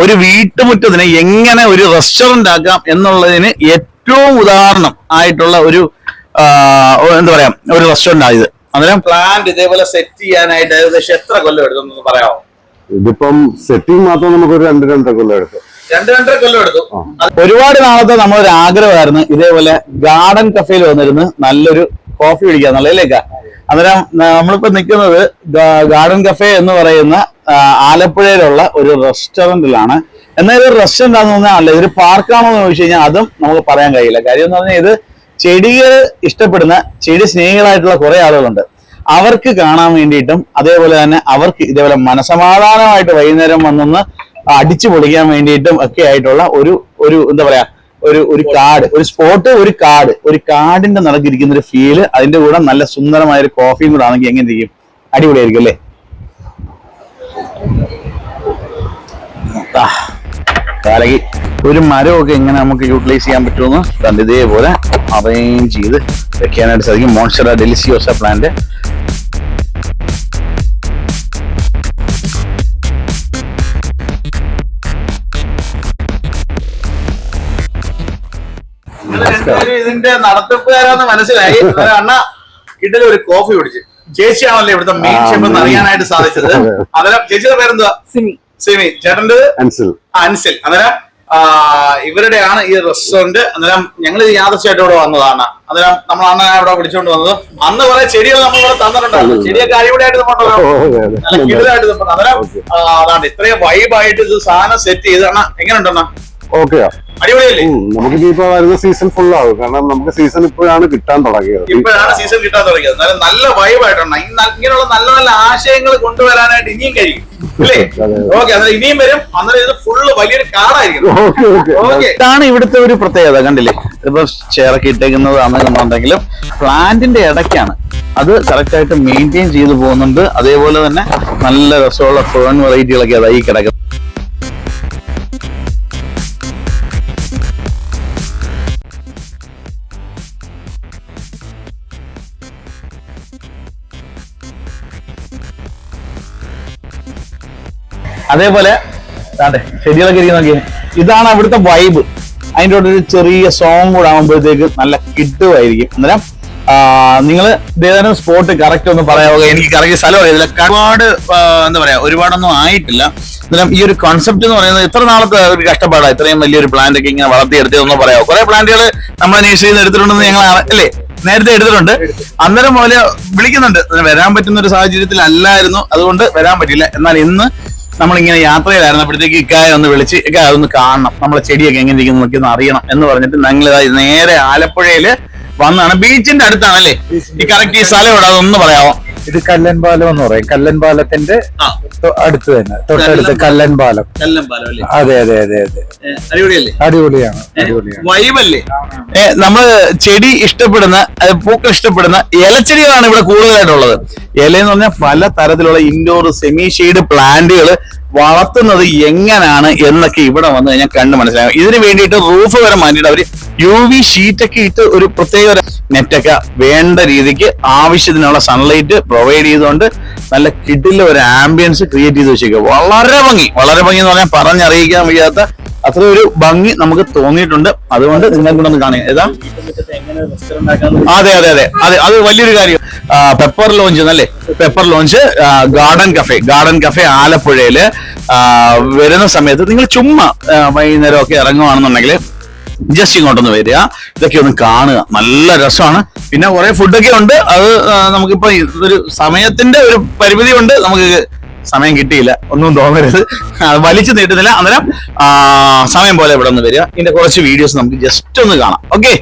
ഒരു വീട്ടുമുറ്റത്തിന് എങ്ങനെ ഒരു റെസ്റ്റോറന്റ് ആക്കാം എന്നുള്ളതിന് ഏറ്റവും ഉദാഹരണം ആയിട്ടുള്ള ഒരു എന്താ പറയാ ഒരു റെസ്റ്റോറന്റ് ആയത് അന്നേരം പ്ലാന്റ് ഇതേപോലെ സെറ്റ് ചെയ്യാനായിട്ട് ഏകദേശം എത്ര കൊല്ലം എടുത്തു പറയാമോ? ഇതിപ്പം സെറ്റിംഗ് മാത്രം നമുക്ക് ഒരു രണ്ട് രണ്ടര കൊല്ലം എടുത്തു രണ്ട് രണ്ടര കൊല്ലം എടുത്തു ഒരുപാട് നാളത്തെ നമ്മളൊരു ആഗ്രഹമായിരുന്നു ഇതേപോലെ ഗാർഡൻ കഫേയിൽ വന്നിരുന്ന് നല്ലൊരു കോഫി കുടിക്കുക എന്നുള്ളതിലേക്കാ അന്നേരം നമ്മളിപ്പോ നിൽക്കുന്നത് ഗാർഡൻ കഫേ എന്ന് പറയുന്ന ആലപ്പുഴയിലുള്ള ഒരു റെസ്റ്റോറന്റിലാണ്. എന്നാൽ ഇത് റെസ്റ്റോറന്റ് ആണെന്ന് പറഞ്ഞാൽ അല്ല ഇതൊരു പാർക്കാണോ എന്ന് ചോദിച്ചു കഴിഞ്ഞാൽ അതും നമുക്ക് പറയാൻ കഴിയില്ല. കാര്യം എന്ന് പറഞ്ഞാൽ ഇത് ചെടികൾ ഇഷ്ടപ്പെടുന്ന ചെടി സ്നേഹികളായിട്ടുള്ള കുറെ ആളുകളുണ്ട്. അവർക്ക് കാണാൻ വേണ്ടിയിട്ടും അതേപോലെ തന്നെ അവർക്ക് ഇതേപോലെ മനസമാധാനമായിട്ട് വൈകുന്നേരം വന്നൊന്ന് അടിച്ചു പൊളിക്കാൻ വേണ്ടിയിട്ടും ഒക്കെ ആയിട്ടുള്ള ഒരു ഒരു എന്താ പറയാ ഒരു ഒരു കാട് ഒരു സ്പോട്ട് ഒരു കാട് ഒരു കാടിന്റെ നടക്കിരിക്കുന്ന ഒരു ഫീൽ അതിന്റെ കൂടെ നല്ല സുന്ദരമായ ഒരു കോഫിയും കൂടെ ആണെങ്കിൽ എങ്ങനെ ഇരിക്കും? അടിപൊളിയായിരിക്കും അല്ലേ? കാലകി ഒരു മരമൊക്കെ എങ്ങനെ നമുക്ക് യൂട്ടിലൈസ് ചെയ്യാൻ പറ്റുമെന്ന് കണ്ട് ഇതേപോലെ അറേഞ്ച് ചെയ്ത് വെക്കാനായിട്ട് സാധിക്കും. മോൺസ്റ്റർ ഡെലിസിയോസ പ്ലാന്റ് ഇതിന്റെ നടത്തിപ്പുകാരാന്ന് മനസ്സിലായി. അണ്ണ ഇഡലി ഒരു കോഫി കുടിച്ച്. ചേച്ചിയാണല്ലോ ഇവിടുത്തെ മെയിൻ ഷെഫ് എന്ന് അറിയാനായിട്ട് സാധിച്ചത്. അന്നേരം ചേച്ചിയുടെ പേരെന്താ സിമി. സിമി. ചേട്ടന്റെ അൻസിൽ. അൻസിൽ. അന്നേരം ഇവരുടെയാണ് ഈ റെസ്റ്റോറന്റ് അന്നേരം ഞങ്ങൾ യാദർച്ചയായിട്ട് ഇവിടെ വന്നതാണ്. അന്നേരം നമ്മൾ അണ്ണ ഇവിടെ വിളിച്ചുകൊണ്ട് വന്നത്. അന്ന് കുറെ ചെടികൾ നമ്മൾ ഇവിടെ തന്നിട്ടുണ്ടായിരുന്നു. ചെടിയൊക്കെ അടിപൊളിയായിട്ട് നല്ല കിടിലായിട്ട് അന്നേരം അതാണ് ഇത്രയും വൈബായിട്ട് ഇത് സാധനം സെറ്റ് ചെയ്തണ എങ്ങനെ എങ്ങനെയുണ്ടെണ്ണ ഓക്കെയാ. അടിപൊളിയല്ലേ? നമുക്ക് വരുന്ന സീസൺ ഫുൾ ആവും. കാരണം നമുക്ക് സീസൺ ഇപ്പോഴാണ് കിട്ടാൻ തുടങ്ങിയത്. ഇപ്പോഴാണ് സീസൺ കിട്ടാൻ തുടങ്ങിയത്. നല്ല നല്ല വൈബായിട്ടുണ്ട് ഇങ്ങനെയുള്ള നല്ല നല്ല ആശയങ്ങൾ കൊണ്ടുവരാനായിട്ട് ഇനിയും കഴിയും. ഇനിയും വരും. അന്നേരം ഇത് ഫുള്ള് വലിയൊരു ഓക്കെ ഇതാണ് ഇവിടുത്തെ ഒരു പ്രത്യേകത. കണ്ടില്ലേ? ഇപ്പൊ ചെയറൊക്കെ ഇട്ടേക്കുന്നതാണെന്നുണ്ടെങ്കിലും പ്ലാന്റിന്റെ ഇടയ്ക്കാണ്. അത് കറക്റ്റ് ആയിട്ട് മെയിന്റെയിൻ ചെയ്തു പോകുന്നുണ്ട്. അതേപോലെ തന്നെ നല്ല രസമുള്ള ഫേൺ വെറൈറ്റികളൊക്കെ അതായി കിടക്കുന്നത്. അതേപോലെ അതെ ചെടികളൊക്കെ ഇരിക്കുന്ന ഇതാണ് അവിടുത്തെ വൈബ് അതിന്റെ കൂടെ ഒരു ചെറിയ സോങ് കൂടെ ആകുമ്പോഴത്തേക്ക് നല്ല കിട്ടുമായിരിക്കും അന്നേരം നിങ്ങൾ ഏതാനും സ്പോട്ട് കറക്റ്റ് ഒന്ന് പറയാവുക എനിക്ക് കറക്റ്റ് സ്ഥലം അറിയത്തില്ല. ഒരുപാട് എന്താ പറയാ ഒരുപാടൊന്നും ആയിട്ടില്ല. അന്നേരം ഈ ഒരു കോൺസെപ്റ്റ് എന്ന് പറയുന്നത് ഇത്ര നാളത്തെ ഒരു കഷ്ടപ്പാടാ. ഇത്രയും വലിയൊരു പ്ലാന്റ് ഒക്കെ ഇങ്ങനെ വളർത്തിയെടുത്തതെന്ന് പറയാമോ കുറെ പ്ലാന്റുകൾ നമ്മളെ നേഴ്സറിയിൽ ചെയ്ത് എടുത്തിട്ടുണ്ടെന്ന് ഞങ്ങൾ അല്ലേ? നേരത്തെ എടുത്തിട്ടുണ്ട്. അന്നേരം പോലെ വിളിക്കുന്നുണ്ട്. വരാൻ പറ്റുന്ന ഒരു സാഹചര്യത്തിൽ അല്ലായിരുന്നു അതുകൊണ്ട് വരാൻ പറ്റില്ല എന്നാൽ ഇന്ന് നമ്മളിങ്ങനെ യാത്രയിലായിരുന്നപ്പോഴത്തേക്ക് ഇക്കായ ഒന്ന് വിളിച്ച് ഇക്കായ ഒന്ന് കാണണം. നമ്മളെ ചെടിയൊക്കെ എങ്ങനെ ഇരിക്കുന്നു നോക്കി ഒന്ന് അറിയണം. എന്ന് പറഞ്ഞിട്ട് ഞങ്ങൾ നേരെ ആലപ്പുഴയിൽ വന്നാണ്. ബീച്ചിന്റെ അടുത്താണല്ലേ ഈ കറക്റ്റ് ഈ സ്ഥലം ഇവിടെ അതൊന്ന് പറയാമോ ഇത് കല്ലൻ പാലം എന്ന് പറയും. കല്ലൻ പാലത്തിന്റെ അടുത്ത് തന്നെ. തൊട്ടടുത്ത് കല്ലൻ പാലം. അല്ലേ? അതെ അതെ അതെ അതെ. അടിപൊളിയല്ലേ? അടിപൊളിയാണ് അടിപൊളിയാണ്. വൈബല്ലേ? നമ്മൾ നമ്മൾ ചെടി ഇഷ്ടപ്പെടുന്ന പൂക്കൾ ഇഷ്ടപ്പെടുന്ന ഇലച്ചെടികളാണ് ഇവിടെ കൂടുതലായിട്ടുള്ളത്. ഇല എന്ന് പറഞ്ഞാൽ പല തരത്തിലുള്ള ഇൻഡോർ സെമി ഷെയ്ഡ് പ്ലാന്റുകൾ വളർത്തുന്നത് എങ്ങനെയാണ് എന്നൊക്കെ ഇവിടെ വന്ന് കഴിഞ്ഞാൽ കണ്ട് മനസ്സിലാകും. ഇതിന് വേണ്ടിയിട്ട് റൂഫ് വരെ മാറ്റിയിട്ട് അവർ യു വി ഷീറ്റൊക്കെ ഇട്ട് ഒരു പ്രത്യേക നെറ്റൊക്കെ വേണ്ട രീതിക്ക് ആവശ്യത്തിനുള്ള സൺലൈറ്റ് പ്രൊവൈഡ് ചെയ്തുകൊണ്ട് നല്ല കിഡിലെ ഒരു ആംബിയൻസ് ക്രിയേറ്റ് ചെയ്ത് വെച്ചേക്കുക വളരെ ഭംഗി. വളരെ ഭംഗി എന്ന് പറഞ്ഞാൽ പറഞ്ഞറിയിക്കാൻ വയ്യാത്ത അത്ര ഒരു ഭംഗി നമുക്ക് തോന്നിയിട്ടുണ്ട്. അതുകൊണ്ട് നിങ്ങൾ കൂടെ ഒന്ന് കാണുക ഏതാ? അതെ അതെ അതെ. അതെ അത് വലിയൊരു കാര്യം. പെപ്പർ ലോഞ്ച് എന്നല്ലേ? Pepper Lounge Garden Cafe Garden Cafe ആലപ്പുഴയിൽ വരുന്ന സമയത്ത് നിങ്ങൾ ചുമ്മാ വൈകുന്നേരം ഒക്കെ ഇറങ്ങുവാണെന്നുണ്ടെങ്കിൽ ജസ്റ്റ് ഇങ്ങോട്ടൊന്ന് വരിക. ഇതൊക്കെ ഒന്ന് കാണുക. നല്ല രസമാണ്. പിന്നെ കുറെ ഫുഡൊക്കെ ഉണ്ട്. അത് നമുക്കിപ്പോ ഒരു സമയത്തിന്റെ ഒരു പരിമിതി ഉണ്ട് നമുക്ക് സമയം കിട്ടിയില്ല. ഒന്നും തോന്നരുത്. വലിച്ചു നീട്ടുന്നില്ല. അന്നേരം സമയം പോലെ ഇവിടെ ഒന്ന് വരിക. ഇതിന്റെ കുറച്ച് വീഡിയോസ് നമുക്ക് ജസ്റ്റ് ഒന്ന് കാണാം. ഓക്കെ